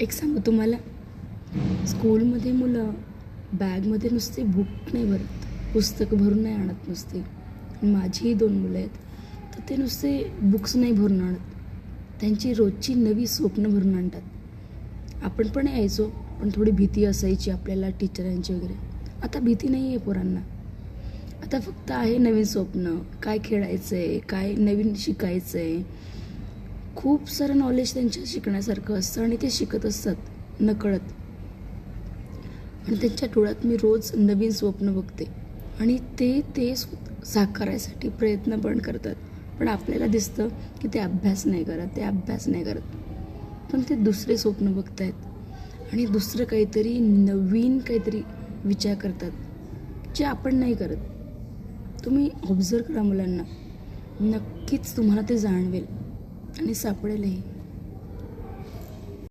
एक सांगू तुम्हाला? स्कूलमध्ये मुलं बॅगमध्ये नुसते बुक नाही भरत. पुस्तकं भरून नाही आणत नुसते. आणि माझीही दोन मुलं आहेत. तर ते नुसते बुक्स नाही भरून आणत. त्यांची रोजची नवी स्वप्न भरून आणतात. आपण पण यायचो पण थोडी भीती असायची आपल्याला टीचरांची वगैरे. आता भीती नाही आहे पोरांना. आता फक्त आहे नवीन स्वप्न. काय खेळायचं आहे काय नवीन शिकायचं आहे खूप सारं नॉलेज त्यांच्या शिकण्यासारखं असतं आणि ते शिकत असतात नकळत. आणि त्यांच्या डोळ्यात मी रोज नवीन स्वप्न बघते. आणि ते ते साकारायसाठी प्रयत्न पण करतात. पण आपल्याला दिसतं की ते अभ्यास नाही करत ते अभ्यास नाही करत. पण ते दुसरे स्वप्न बघतायत. आणि दुसरं काहीतरी नवीन काहीतरी विचार करतात जे आपण नाही करत. तुम्ही ऑब्झर्व करा मुलांना. नक्कीच तुम्हाला ते जाणवेल. आणि सापडेलही.